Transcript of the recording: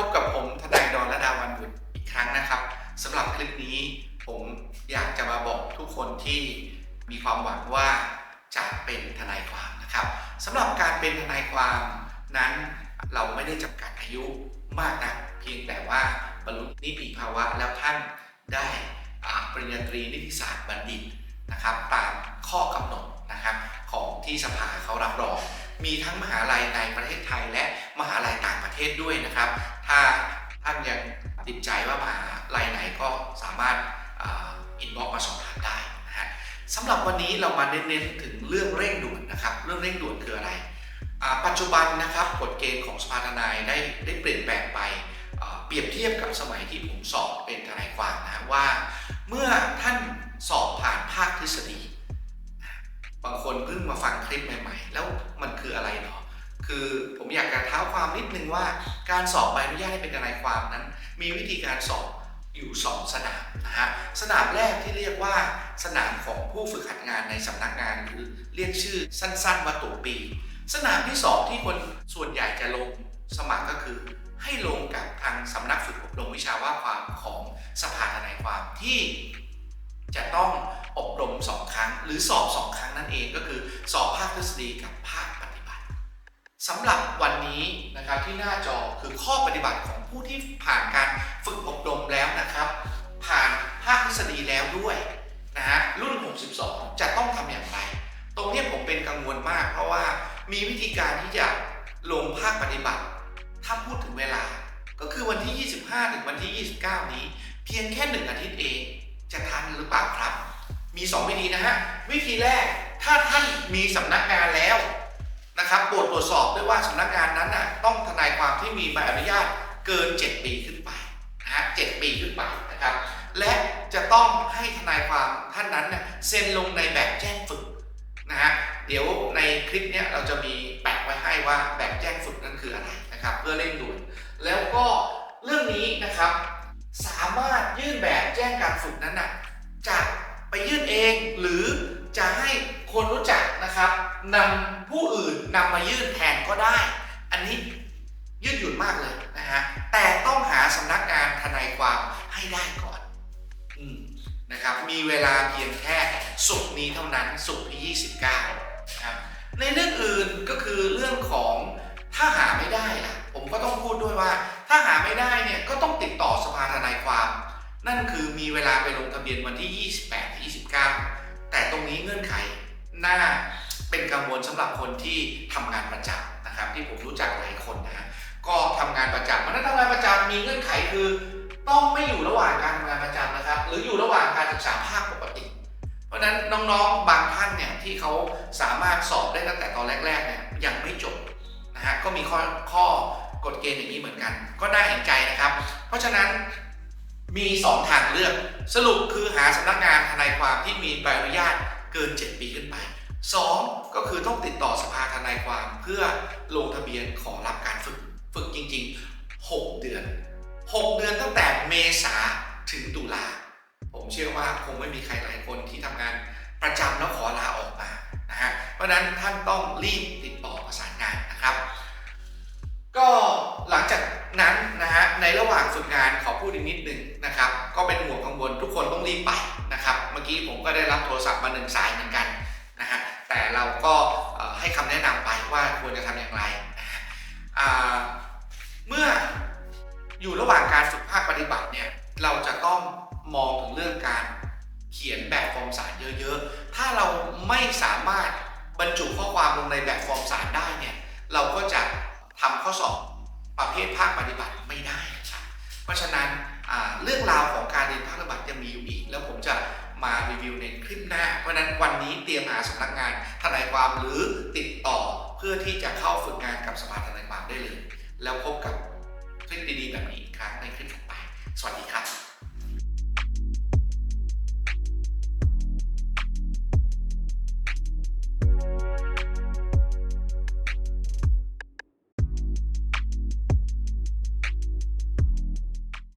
พบกับผมทนายดอนและดาวันบุตรอีกครั้งนะครับสำหรับคลิปนี้ผมอยากจะมาบอกทุกคนที่มีความหวังว่าจะเป็นทนายความนะครับสำหรับการเป็นทนายความนั้นเราไม่ได้จำกัดอายุมากนะเพียงแต่ว่าบรรลุนิติภาวะแล้วท่านได้ปริญญาตรีนิติศาสตร์บัณฑิตนะครับตามข้อกำหนดนะครับของที่สภาเขารับรอง มีทั้งมหาลัยในประเทศไทยและมหาลัยต่างประเทศด้วยนะครับ ถ้าท่านยังติดใจว่ามหาลัยไหนก็สามารถอินบ็อกมาสอบถามได้นะฮะสำหรับวันนี้เรามาเน้นๆถึงเรื่องเร่งด่วนนะครับ เรื่องเร่งด่วนคืออะไร ปัจจุบันนะครับกฎเกณฑ์ของสภาทนายได้ได้เปลี่ยนแปลงไปเปรียบเทียบกับสมัยที่ผมสอบเป็นทนายความนะว่า เมื่อท่านสอบผ่านภาคทฤษฎี บางคนเพิ่งมาฟังคลิปใหม่ ๆ แล้วมันคืออะไรเนาะคือผมอยากจะเท้าความนิดนึงว่า การสอบใบอนุญาตให้เป็นทนายความนั้น มีวิธีการสอบอยู่2สนามนะฮะสนามแรกที่เรียกว่าสนามของผู้ฝึกหัดงานในสำนักงานหรือเรียกชื่อสั้นๆว่าตัวปี สนามที่สองที่คนส่วนใหญ่จะลงสมัครก็คือ ให้ลงกับทางสำนักฝึกอบรมวิชาว่าความของสภาทนายความที่จะต้องอบรมสองครั้ง หรือสอบสองครั้งนั่นเองก็คือสอบภาคทฤษฎีกับภ สำหรับวันนี้นะครับที่หน้าจอคือข้อปฏิบัติของผู้ที่ผ่านการฝึกอบรมแล้วนะครับ ผ่านภาคทฤษฎีแล้วด้วยนะฮะรุ่น 62 จะต้องทำอย่างไร ตรงนี้ผมเป็นกังวลมาก เพราะว่ามีวิธีการที่จะลงภาคปฏิบัติ ถ้าพูดถึงเวลา ก็คือวันที่ 25 ถึงวันที่ 29 นี้ เพียงแค่หนึ่งอาทิตย์เอง จะทันหรือเปล่าครับ มี 2 วิธีนะฮะวิธีแรกถ้าท่านมีสำนักงานแล้ว นะครับโปรดตรวจสอบด้วยว่าสำนักงานนั้นน่ะต้องทนายความที่มีใบอนุญาตเกิน 7 ปีขึ้นไปนะฮะ7ปีขึ้นไปนะครับ และจะต้องให้ทนายความท่านนั้นน่ะเซ็นลงในแบบแจ้งฝึกนะฮะเดี๋ยวในคลิปเนี้ยเราจะมีแปะไว้ให้ว่าแบบแจ้งฝึกนั้นคืออะไรนะครับ เพื่อเร่งด่วนแล้วก็เรื่องนี้นะครับสามารถยื่นแบบแจ้งการฝึกนั้นน่ะจะไปยื่นเองหรือจะให้คนรู้จักนะครับนำผู้อื่น นำมายื่นแทนก็ได้ อันนี้ยืดหยุ่นมากเลยนะฮะ แต่ต้องหาสำนักงานทนายความให้ได้ก่อนอืมนะครับ มีเวลาเพียงแค่สุกนี้เท่านั้นสุกที่29นะครับ ในเรื่องอื่นก็คือเรื่องของถ้าหาไม่ได้ล่ะ ผมก็ต้องพูดด้วยว่า ถ้าหาไม่ได้เนี่ยก็ต้องติดต่อสภาทนายความ นั่นคือมีเวลาไปลงทะเบียนวันที่ 28 29 แต่ตรงนี้เงื่อนไขหน่า เป็นกังวลสำหรับคนที่ทำงานประจำนะครับ ที่ผมรู้จักหลายคนนะฮะก็ทำงานประจำมันนั้นทำงานประจำมีเงื่อนไขคือ ต้องไม่อยู่ระหว่างการทำงานประจำนะครับ หรืออยู่ระหว่างการศึกษาภาคปกติ เพราะฉะนั้นน้องๆบางท่านเนี่ยที่เขาสามารถสอบได้ตั้งแต่ตอนแรกๆเนี่ยยังไม่จบนะฮะก็มีข้อข้อกฎเกณฑ์อย่างนี้เหมือนกัน ก็น่าเห็นใจนะครับ เพราะฉะนั้นมี 2 ทางเลือก สรุปคือหาสำนักงานทนายความที่มีใบอนุญาตเกิน 7 ปีขึ้นไป 2 ก็คือต้องติดต่อสภาทนายความเพื่อลงทะเบียนขอรับการฝึกฝึกจริง ๆ 6 เดือน 6 เดือนตั้งแต่เมษาถึงตุลาผมเชื่อว่าคงไม่มีใครหลายคนที่ทำงานประจำแล้วขอลาออกมานะฮะเพราะนั้นท่านต้องรีบติดต่อประสานงานนะครับ ก็หลังจากนั้นนะฮะในระหว่างฝึกงานขอพูดอีกนิดหนึ่งนะครับ ก็เป็นห่วงกังวลทุกคนต้องรีบไปนะครับ เมื่อกี้ผมก็ได้รับโทรศัพท์มาหนึ่งสายเหมือนกัน แต่เราก็ให้คำแนะนำไปว่าควรจะทำอย่างไร เมื่ออยู่ระหว่างการฝึกภาคปฏิบัติเนี่ยเราจะต้องมองถึงเรื่องการเขียนแบบฟอร์มสารเยอะๆ ถ้าเราไม่สามารถบรรจุข้อความลงในแบบฟอร์มสารได้เนี่ยเราก็จะทำข้อสอบประเภทภาคปฏิบัติไม่ได้นะครับเพราะฉะนั้นเรื่องราวของการเรียนภาคปฏิบัติยังมีอยู่อีก แล้วผมจะ มารีวิวในคลิปหน้า เพราะนั้นวันนี้เตรียมหาสำนักงานทนายความหรือติดต่อเพื่อที่จะเข้าฝึกงานกับสภาทนายความได้เลย แล้วพบกับคลิปดีๆแบบนี้อีกครั้งในคลิปถัดไป สวัสดีครับ